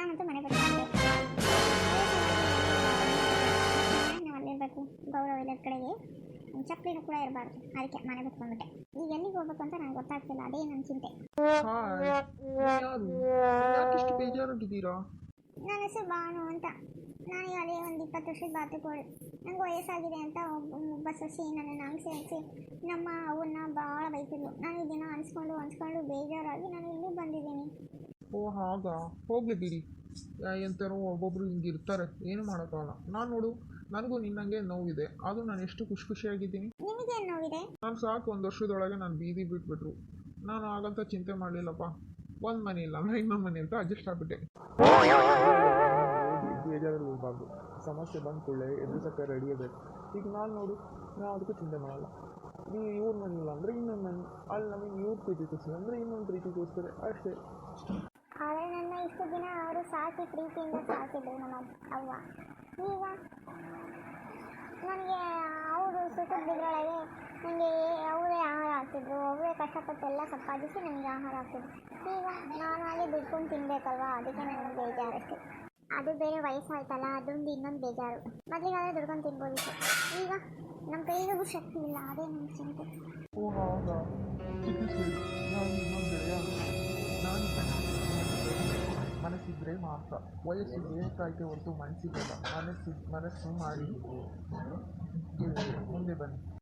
ನಾನಂತೂ ಮನೆ ಬಿಟ್ಟು ನಾವು ಅಲ್ಲಿರ್ಬೇಕು ಗೌರವ ಇಲ್ಲದ ಕಡೆಗೆ ಚಪ್ಪಲಿನೂ ಕೂಡ ಇರಬಾರ್ದು. ಅದಕ್ಕೆ ಮನೆ ಬಿಟ್ಕೊಂಡ್ಬಿಟ್ಟೆ ಈಗ ಎಲ್ಲಿಗೆ ಹೋಗ್ಬೇಕು ಅಂತ ನನಗೆ ಗೊತ್ತಾಗ್ತಿಲ್ಲ ಅದೇ ನನ್ನ ಚಿಂತೆ. ಯಾಕಿಷ್ಟು ಬೇಜಾರಾಗಿದ್ದೀರಾ ನನ್ನ ಹೆಸರು ಬಾನು ಅಂತ. ನಾನು ಅಲ್ಲಿ ಒಂದು ಇಪ್ಪತ್ತು ವರ್ಷದ ಬಾತುಕೋಳಿ. ನಂಗೆ ವಯಸ್ಸಾಗಿದೆ ಅಂತ ಒಬ್ಬ ಸೊಸಿ ನನ್ನ ನನ್ನನ್ನು ಅಂಗ್ಸಿ ನಮ್ಮ ಅವನ್ನ ಭಾಳ ಬೈತಿದ್ಲು. ನಾನು ಇದನ್ನ ಅನ್ಸ್ಕೊಂಡು ಅನ್ಸ್ಕೊಂಡು ಬೇಜಾರಾಗಿ ನಾನು ಇಲ್ಲಿ ಹೋಗಿ ಹೋಗ್ಲಿ ಬಿಡಿ ಎಂತಾರೋ ಒಬ್ಬೊಬ್ರು ಹಿಂಗೆ ಇರ್ತಾರೆ. ಏನು ಮಾಡೋಕ್ಕಾಗಲ್ಲ ನಾನು ನೋಡು ನನಗೂ ನಿನ್ನಂಗೆ ನೋವಿದೆ. ಅದು ನಾನು ಎಷ್ಟು ಖುಷಿ ಖುಷಿಯಾಗಿದ್ದೀನಿ? ನಾನು ಸಾಕು ಒಂದು ವರ್ಷದೊಳಗೆ ನಾನು ಬೀದಿ ಬಿಟ್ಬಿಟ್ರು. ನಾನು ಆಗಂತ ಚಿಂತೆ ಮಾಡಲಿಲ್ಲಪ್ಪ. ಒಂದು ಮನೆ ಇಲ್ಲ ಅಂದ್ರೆ ಇನ್ನೊಂದು ಮನೆ ಅಂತ ಅಡ್ಜಸ್ಟ್ ಆಗ್ಬಿಟ್ಟೆ. ಬೇಜಾರಲ್ಲಿ ಹೋಗ್ಬಾರ್ದು. ಸಮಸ್ಯೆ ಬಂದ ಕೂಡಲೇ ಎದುರಿಸಕ್ಕೆ ರೆಡಿ ಇರಬೇಕು. ಈಗ ನಾನು ನೋಡು ನಾವು ಅದಕ್ಕೂ ಚಿಂತೆ ಮಾಡಲ್ಲ. ನೀವು ಇವ್ರ ಮನೆ ಇಲ್ಲ ಅಂದರೆ ಇನ್ನೊಂದು ಮನೆ. ಅಲ್ಲಿ ನಮಗೆ ಇವ್ರ ಪ್ರೀತಿ ತೋರಿಸ್ತಾರೆ ಅಂದರೆ ಇನ್ನೊಂದು ಪ್ರೀತಿ ತೋರಿಸ್ತಾರೆ ಅಷ್ಟೇ. ಆದರೆ ನನ್ನ ಇಷ್ಟು ದಿನ ಅವರು ಸಾಕಿ ಪ್ರೀತಿಯಿಂದ ಸಾಕಿದ್ರು ನಮ್ಮ ಅವ್ವ. ಈಗ ನನಗೆ ಅವರು ಸುಖದ ಬಿದ್ರೊಳಗೆ ನನಗೆ ಅವರೇ ಆಹಾರ ಹಾಕ್ತಿದ್ರು. ಅವರೇ ಕಷ್ಟಪಟ್ಟು ಎಲ್ಲ ಸಂಪಾದಿಸಿ ನನಗೆ ಆಹಾರ ಹಾಕ್ತಿದ್ರು. ಈಗ ನಾನಾಗೆ ದುಡ್ಕೊಂಡು ತಿನ್ನಬೇಕಲ್ವ ಅದಕ್ಕೆ ನನಗೆ ಬೇಜಾರಷ್ಟೇ ಅದು ಬೇರೆ ವಯಸ್ಸಾಯ್ತಲ್ಲ, ಅದೊಂದು ಇನ್ನೊಂದು ಬೇಜಾರು. ಮೊದಲಿಗಾದ್ರೆ ದುಡ್ಕೊಂಡು ತಿನ್ಬೋದಿತ್ತು ಈಗ ನಮ್ಮ ಕೈಗೂ ಶಕ್ತಿ ಇಲ್ಲ. ಅದೇ ನನ್ನ ಚಿಂತೆ. ಮನಸ್ಸಿದ್ರೆ ಮಾತ್ರ. ವಯಸ್ಸಿಗೆ ಕಾಯ್ಕೆ ಹೊರತು ಮನಸ್ಸಿಗಲ್ಲ ಮನಸ್ಸು ಮನಸ್ಸು ಮಾಡಿ. ಮುಂದೆ ಬನ್ನಿ.